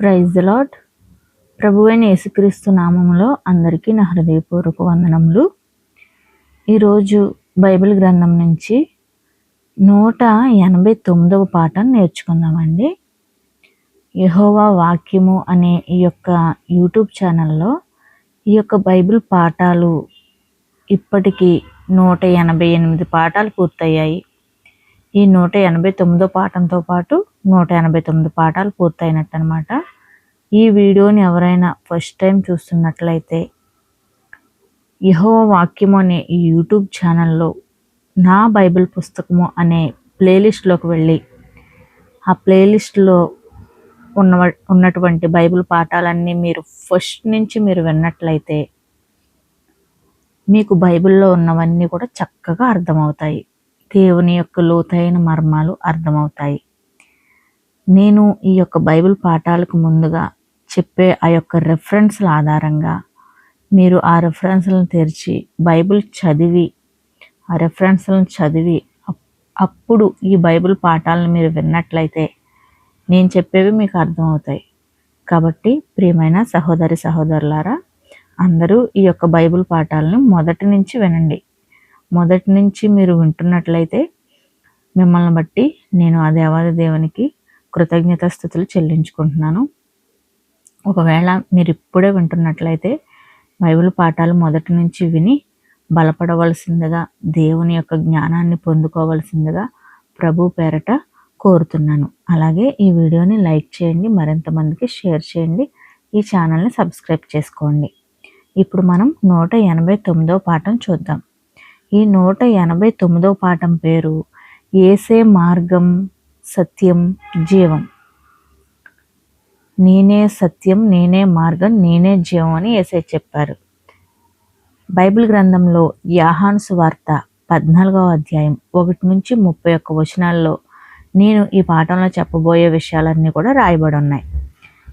Praise lord ప్రభువైన యేసుక్రీస్తు నామంలో అందరికీ నా హృదయపూర్వక వందనములు. ఈరోజు బైబిల్ గ్రంథం నుంచి నూట ఎనభై తొమ్మిదవ పాఠం నేర్చుకుందామండి. యహోవా వాక్యము అనే ఈ యొక్క యూట్యూబ్ ఛానల్లో ఈ యొక్క బైబిల్ పాఠాలు ఇప్పటికీ నూట ఎనభై ఎనిమిది పాఠాలు పూర్తయ్యాయి. ఈ నూట ఎనభై తొమ్మిదో పాఠంతో పాటు నూట ఎనభై తొమ్మిది పాఠాలు పూర్తయినట్టు అనమాట ఈ వీడియోని ఎవరైనా ఫస్ట్ టైం చూస్తున్నట్లయితే యహో వాక్యము అనే ఈ యూట్యూబ్ ఛానల్లో నా బైబిల్ పుస్తకము అనే ప్లేలిస్ట్లోకి వెళ్ళి ఆ ప్లేలిస్ట్లో ఉన్న ఉన్నటువంటి బైబిల్ పాఠాలన్నీ మీరు ఫస్ట్ నుంచి మీరు విన్నట్లయితే మీకు బైబిల్లో ఉన్నవన్నీ కూడా చక్కగా అర్థమవుతాయి. దేవుని యొక్క లోతైన మర్మాలు అర్థమవుతాయి. నేను ఈ యొక్క బైబిల్ పాఠాలకు ముందుగా చెప్పే ఆ యొక్క రెఫరెన్స్ల ఆధారంగా మీరు ఆ రెఫరెన్స్లను తెరిచి బైబిల్ చదివి ఆ రెఫరెన్స్లను చదివి అప్పుడు ఈ బైబిల్ పాఠాలను మీరు విన్నట్లయితే నేను చెప్పేవి మీకు అర్థమవుతాయి. కాబట్టి ప్రియమైన సహోదరి సహోదరులారా అందరూ ఈ యొక్క బైబిల్ పాఠాలను మొదటి నుంచి వినండి. మొదటి నుంచి మీరు వింటున్నట్లయితే మిమ్మల్ని బట్టి నేను ఆ దేవాది దేవునికి కృతజ్ఞత స్థుతులు చెల్లించుకుంటున్నాను. ఒకవేళ మీరు ఇప్పుడే వింటున్నట్లయితే బైబిల్ పాఠాలు మొదటి నుంచి విని బలపడవలసిందిగా దేవుని యొక్క జ్ఞానాన్ని పొందుకోవలసిందిగా ప్రభు పేరట కోరుతున్నాను. అలాగే ఈ వీడియోని లైక్ చేయండి మరింత మందికి షేర్ చేయండి ఈ ఛానల్ని సబ్స్క్రైబ్ చేసుకోండి. ఇప్పుడు మనం నూట ఎనభై తొమ్మిదో పాఠం చూద్దాం. ఈ నూట ఎనభై తొమ్మిదో పాఠం పేరు ఏసే మార్గం సత్యం జీవం. నేనే సత్యం నేనే మార్గం నేనే జీవం అని ఏసే చెప్పారు. బైబిల్ గ్రంథంలో యాహాన్సు వార్త పద్నాలుగవ అధ్యాయం ఒకటి నుంచి ముప్పై ఒక్క వచనాల్లో నేను ఈ పాఠంలో చెప్పబోయే విషయాలన్నీ కూడా రాయబడి ఉన్నాయి.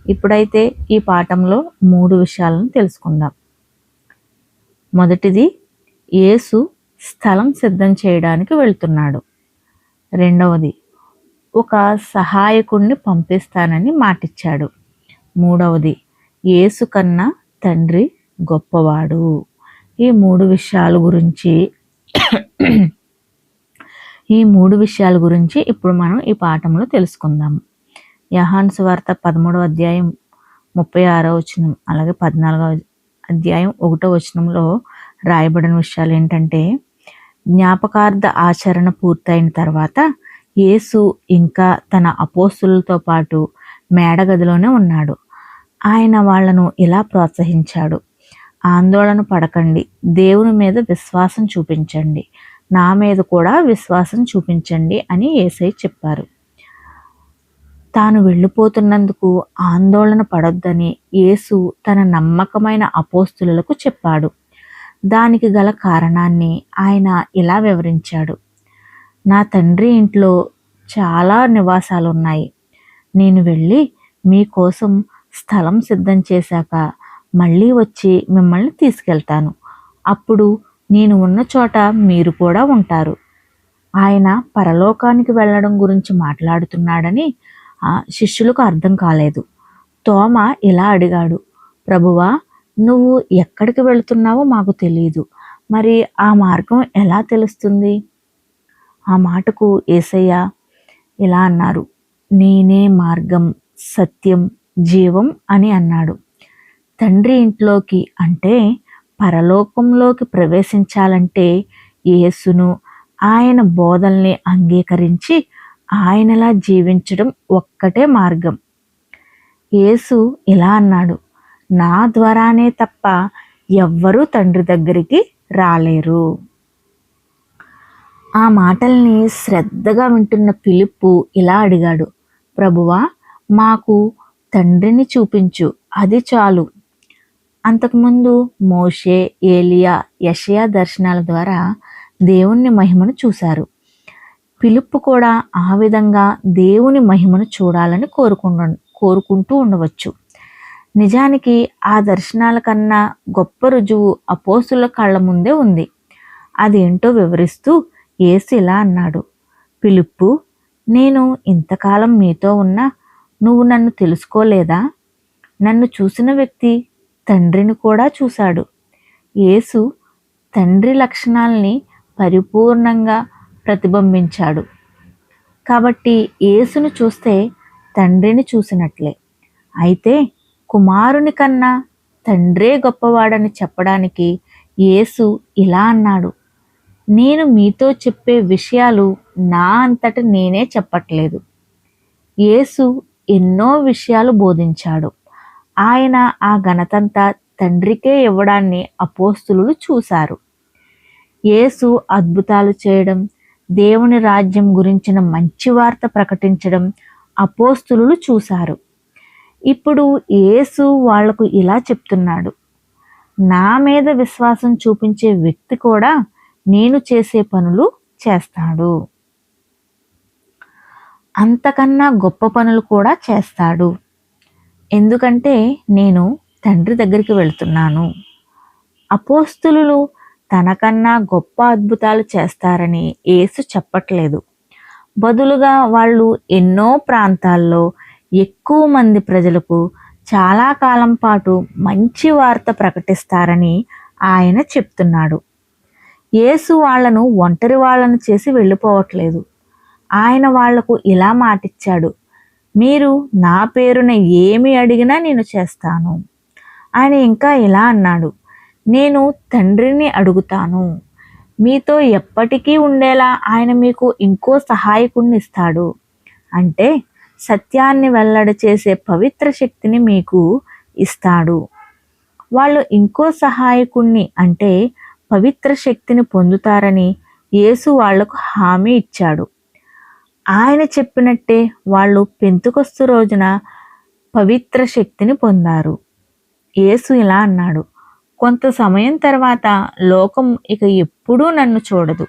ఇప్పుడైతే ఈ పాఠంలో మూడు విషయాలను తెలుసుకుందాం. మొదటిది యేసు స్థలం సిద్ధం చేయడానికి వెళ్తున్నాడు. రెండవది ఒక సహాయకుడిని పంపిస్తానని మాటిచ్చాడు. మూడవది యేసు కన్నా తండ్రి గొప్పవాడు. ఈ మూడు విషయాల గురించి ఈ మూడు విషయాల గురించి ఇప్పుడు మనం ఈ పాఠంలో తెలుసుకుందాము యహాన్స్ వార్త పదమూడవ అధ్యాయం ముప్పై ఆరో వచనం అలాగే పద్నాలుగవ అధ్యాయం ఒకటో వచనంలో రాయబడిన విషయాలు ఏంటంటే జ్ఞాపకార్థ ఆచరణ పూర్తయిన తర్వాత యేసు ఇంకా తన అపోస్తులతో పాటు మేడగదిలోనే ఉన్నాడు. ఆయన వాళ్ళను ఇలా ప్రోత్సహించాడు. ఆందోళన పడకండి. దేవుని మీద విశ్వాసం చూపించండి. నా మీద కూడా విశ్వాసం చూపించండి అని ఏసై చెప్పారు. తాను వెళ్ళిపోతున్నందుకు ఆందోళన పడొద్దని యేసు తన నమ్మకమైన అపోస్తులకు చెప్పాడు. దానికి గల కారణాన్ని ఆయన ఇలా వివరించాడు. నా తండ్రి ఇంట్లో చాలా నివాసాలు ఉన్నాయి నేను వెళ్ళి మీకోసం స్థలం సిద్ధం చేశాక మళ్ళీ వచ్చి మిమ్మల్ని తీసుకెళ్తాను. అప్పుడు నేను ఉన్న చోట మీరు కూడా ఉంటారు. ఆయన పరలోకానికి వెళ్ళడం గురించి మాట్లాడుతున్నాడని శిష్యులకు అర్థం కాలేదు. తోమ ఇలా అడిగాడు. ప్రభువా నువ్వు ఎక్కడికి వెళుతున్నావో మాకు తెలియదు మరి ఆ మార్గం ఎలా తెలుస్తుంది? ఆ మాటకు ఏసయ్య ఇలా అన్నారు. నేనే మార్గం సత్యం జీవం అని అన్నాడు. తండ్రి ఇంట్లోకి అంటే పరలోకంలోకి ప్రవేశించాలంటే యేసును ఆయన బోధల్ని అంగీకరించి ఆయనలా జీవించడం ఒక్కటే మార్గం. యేసు ఇలా అన్నాడు. నా ద్వారానే తప్ప ఎవ్వరూ తండ్రి దగ్గరికి రాలేరు. ఆ మాటల్ని శ్రద్ధగా వింటున్న పిలుపు ఇలా అడిగాడు ప్రభువా మాకు తండ్రిని చూపించు అది చాలు. అంతకుముందు మోషే ఏలియా యషయా దర్శనాల ద్వారా దేవుని మహిమను చూశారు. పిలుపు కూడా ఆ విధంగా దేవుని మహిమను చూడాలని కోరుకుంటు కోరుకుంటూ ఉండవచ్చు. నిజానికి ఆ దర్శనాల కన్నా గొప్ప రుజువు అపోసుల కళ్ళ ముందే ఉంది. అదేంటో వివరిస్తూ ఏసు ఇలా అన్నాడు. పిలుపు నేను ఇంతకాలం మీతో ఉన్నా నువ్వు నన్ను తెలుసుకోలేదా? నన్ను చూసిన వ్యక్తి తండ్రిని కూడా చూశాడు. యేసు తండ్రి లక్షణాల్ని పరిపూర్ణంగా ప్రతిబింబించాడు. కాబట్టి యేసును చూస్తే తండ్రిని చూసినట్లే. అయితే కుమారుని కన్నా తండ్రే గొప్పవాడని చెప్పడానికి యేసు ఇలా అన్నాడు. నేను మీతో చెప్పే విషయాలు నా అంతట నేనే చెప్పట్లేదు. యేసు ఎన్నో విషయాలు బోధించాడు. ఆయన ఆ ఘనతంతా తండ్రికే ఇవ్వడాన్ని అపోస్తులు చూశారు. యేసు అద్భుతాలు చేయడం దేవుని రాజ్యం గురించిన మంచి వార్త ప్రకటించడం అపోస్తులు చూశారు. ఇప్పుడు యేసు వాళ్ళకు ఇలా చెప్తున్నాడు. నా మీద విశ్వాసం చూపించే వ్యక్తి కూడా నేను చేసే పనులు చేస్తాడు. అంతకన్నా గొప్ప పనులు కూడా చేస్తాడు. ఎందుకంటే నేను తండ్రి దగ్గరికి వెళ్తున్నాను. అపోస్తులు తనకన్నా గొప్ప అద్భుతాలు చేస్తారని యేసు చెప్పట్లేదు. బదులుగా వాళ్ళు ఎన్నో ప్రాంతాల్లో ఎక్కువ మంది ప్రజలకు చాలా కాలం పాటు మంచి వార్త ప్రకటిస్తారని ఆయన చెప్తున్నాడు. యేసు వాళ్ళను ఒంటరి వాళ్ళను చేసి వెళ్ళిపోవట్లేదు. ఆయన వాళ్ళకు ఇలా మాటిచ్చాడు మీరు నా పేరున ఏమి అడిగినా నేను చేస్తాను. ఆయన ఇంకా ఇలా అన్నాడు నేను తండ్రిని అడుగుతాను. మీతో ఎప్పటికీ ఉండేలా ఆయన మీకు ఇంకో సహాయకుణ్ణి ఇస్తాడు. అంటే సత్యాన్ని వెల్లడి చేసే పవిత్ర శక్తిని మీకు ఇస్తాడు. వాళ్ళు ఇంకో సహాయకుణ్ణి అంటే పవిత్ర శక్తిని పొందుతారని యేసు వాళ్ళకు హామీ ఇచ్చాడు. ఆయన చెప్పినట్టే వాళ్ళు పెంతుకొస్తు రోజున పవిత్ర శక్తిని పొందారు. యేసు ఇలా అన్నాడు కొంత సమయం తర్వాత లోకం ఇక ఎప్పుడూ నన్ను చూడదు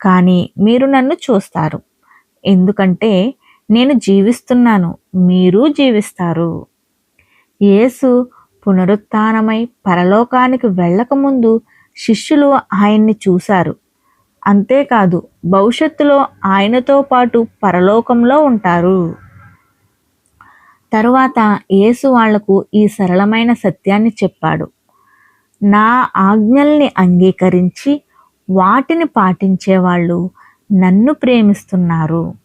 కానీ మీరు నన్ను చూస్తారు. ఎందుకంటే నేను జీవిస్తున్నాను మీరు జీవిస్తారు. యేసు పునరుత్నమై పరలోకానికి వెళ్ళకముందు శిష్యులు ఆయన్ని చూశారు. అంతేకాదు భవిష్యత్తులో ఆయనతో పాటు పరలోకంలో ఉంటారు. తరువాత యేసు వాళ్ళకు ఈ సరళమైన సత్యాన్ని చెప్పాడు. నా ఆజ్ఞల్ని అంగీకరించి వాటిని పాటించేవాళ్ళు నన్ను ప్రేమిస్తున్నారు.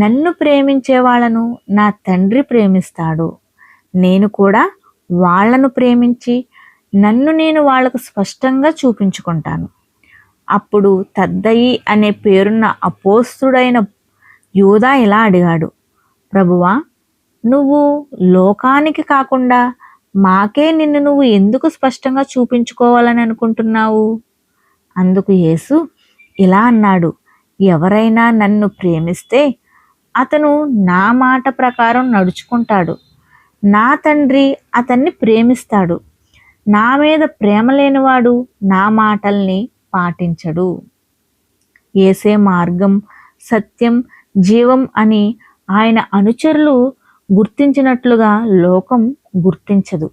నన్ను ప్రేమించే వాళ్ళను నా తండ్రి ప్రేమిస్తాడు. నేను కూడా వాళ్ళను ప్రేమించి నన్ను నేను వాళ్ళకు స్పష్టంగా చూపించుకుంటాను. అప్పుడు తద్దయి అనే పేరున్న అపోస్తుడైన యూదా ఇలా అడిగాడు ప్రభువా నువ్వు లోకానికి కాకుండా మాకే నిన్ను నువ్వు ఎందుకు స్పష్టంగా చూపించుకోవాలని అనుకుంటున్నావు? అందుకు యేసు ఇలా అన్నాడు ఎవరైనా నన్ను ప్రేమిస్తే అతను నా మాట ప్రకారం నడుచుకుంటాడు. నా తండ్రి అతన్ని ప్రేమిస్తాడు. నా మీద ప్రేమ లేనివాడు నా మాటల్ని పాటించడు. ఏసే మార్గం సత్యం జీవం అని ఆయన అనుచరులు గుర్తించినట్లుగా లోకం గుర్తించదు.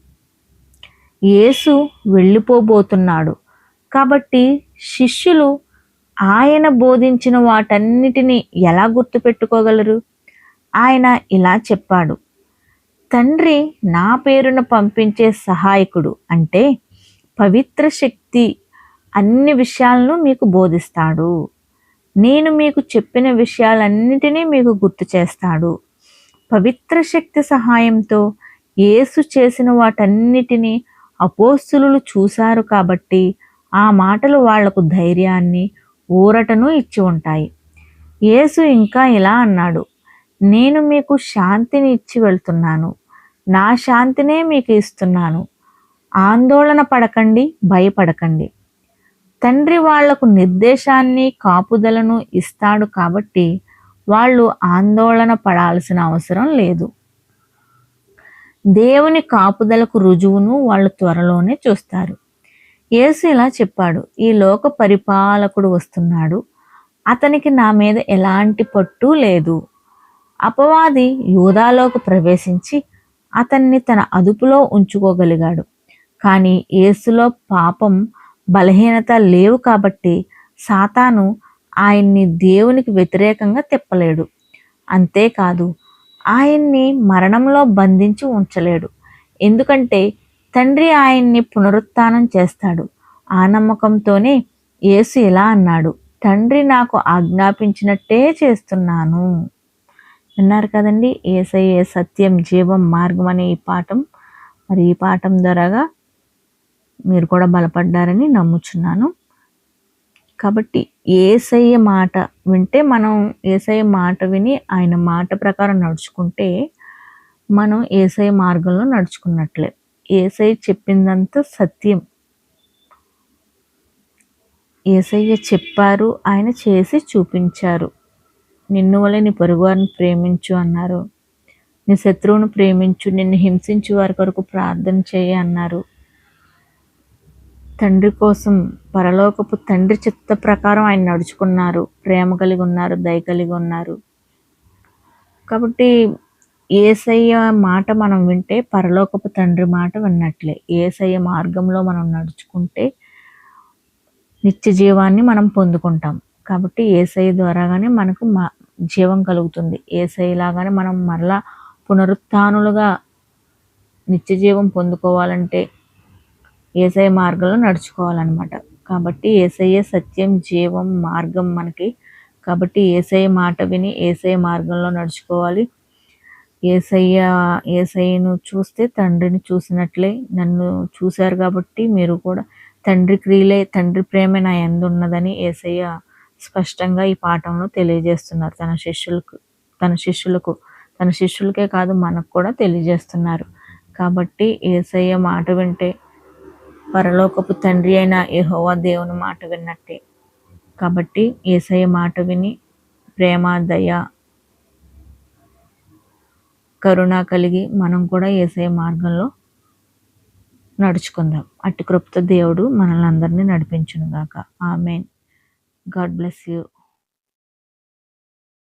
యేసు వెళ్ళిపోబోతున్నాడు. కాబట్టి శిష్యులు ఆయన బోధించిన వాటన్నిటిని ఎలా గుర్తుపెట్టుకోగలరు? ఆయన ఇలా చెప్పాడు. తండ్రి నా పేరున పంపించే సహాయకుడు అంటే పవిత్ర శక్తి అన్ని విషయాలను మీకు బోధిస్తాడు. నేను మీకు చెప్పిన విషయాలన్నిటినీ మీకు గుర్తు చేస్తాడు. పవిత్ర శక్తి సహాయంతో యేసు చేసిన వాటన్నిటినీ అపోస్తులు చూశారు కాబట్టి ఆ మాటలు వాళ్ళకు ధైర్యాన్ని ఊరటను ఇచ్చి ఉంటాయి. యేసు ఇంకా ఇలా అన్నాడు నేను మీకు శాంతిని ఇచ్చి వెళ్తున్నాను. నా శాంతినే మీకు ఇస్తున్నాను. ఆందోళన పడకండి భయపడకండి. తండ్రి వాళ్ళకు నిర్దేశాన్ని కాపుదలను ఇస్తాడు కాబట్టి వాళ్ళు ఆందోళన పడాల్సిన అవసరం లేదు. దేవుని కాపుదలకు రుజువును వాళ్ళు త్వరలోనే చూస్తారు. యేసు ఇలా చెప్పాడు ఈ లోక పరిపాలకుడు వస్తున్నాడు. అతనికి నా మీద ఎలాంటి పట్టు లేదు. అపవాది యూదాలోకి ప్రవేశించి అతన్ని తన అదుపులో ఉంచుకోగలిగాడు. కానీ యేసులో పాపం బలహీనత లేవు కాబట్టి సాతాను ఆయన్ని దేవునికి వ్యతిరేకంగా తిప్పలేడు. అంతేకాదు ఆయన్ని మరణంలో బంధించి ఉంచలేడు. ఎందుకంటే తండ్రి ఆయన్ని పునరుత్నం చేస్తాడు. ఆ నమ్మకంతోనే యేసు ఇలా అన్నాడు తండ్రి నాకు ఆజ్ఞాపించినట్టే చేస్తున్నాను. విన్నారు కదండి ఏసయ్యే సత్యం జీవం మార్గం అనే ఈ పాఠం. మరి ఈ పాఠం ద్వారాగా మీరు కూడా బలపడ్డారని నమ్ముచున్నాను. కాబట్టి ఏసయ్య మాట వింటే మనం ఏసయ్య మాట విని ఆయన మాట ప్రకారం నడుచుకుంటే మనం ఏసఐ మార్గంలో నడుచుకున్నట్లే. ఏసయ్య చెప్పిందంతా సత్యం. ఏసయ్య చెప్పారు ఆయన చేసి చూపించారు. నిన్ను వల్ల నీ పొరుగువారిని ప్రేమించు అన్నారు. నీ శత్రువును ప్రేమించు నిన్ను హింసించు వారి కొరకు ప్రార్థన చేయి అన్నారు. తండ్రి కోసం పరలోకపు తండ్రి చిత్త ప్రకారం ఆయన నడుచుకున్నారు. ప్రేమ కలిగి ఉన్నారు దయ కలిగి ఉన్నారు. కాబట్టి ఏసయ్య మాట మనం వింటే పరలోకపు తండ్రి మాట విన్నట్లే. ఏసయ్య మార్గంలో మనం నడుచుకుంటే నిత్య జీవాన్ని మనం పొందుకుంటాం. కాబట్టి ఏసఐ ద్వారాగానే మనకు మా జీవం కలుగుతుంది. ఏసైలాగానే లాగానే మనం మరలా పునరుత్నులుగా నిత్య జీవం పొందుకోవాలంటే ఏసఐ మార్గంలో నడుచుకోవాలన్నమాట. కాబట్టి ఏసయ్య సత్యం జీవం మార్గం మనకి. కాబట్టి ఏసఐ మాట విని ఏసఐ మార్గంలో నడుచుకోవాలి. ఏసయ్య ఏసయ్యను చూస్తే తండ్రిని చూసినట్లే నన్ను చూశారు కాబట్టి మీరు కూడా తండ్రి క్రియలే తండ్రి ప్రేమ నా ఎందు ఉన్నదని ఏసయ్య స్పష్టంగా ఈ పాఠంలో తెలియజేస్తున్నారు. తన శిష్యులకు తన శిష్యులకు తన శిష్యులకే కాదు మనకు కూడా తెలియజేస్తున్నారు. కాబట్టి ఏసయ్య మాట వింటే పరలోకపు తండ్రి అయిన యహోవా దేవుని మాట విన్నట్టే. కాబట్టి ఏసయ్య మాట విని ప్రేమ దయ కరుణ కలిగి మనం కూడా ఏసఐ మార్గంలో నడుచుకుందాం. అట్టి కృప్త దేవుడు మనల్ని అందరినీ నడిపించునుగాక. ఆమెన్. God bless you.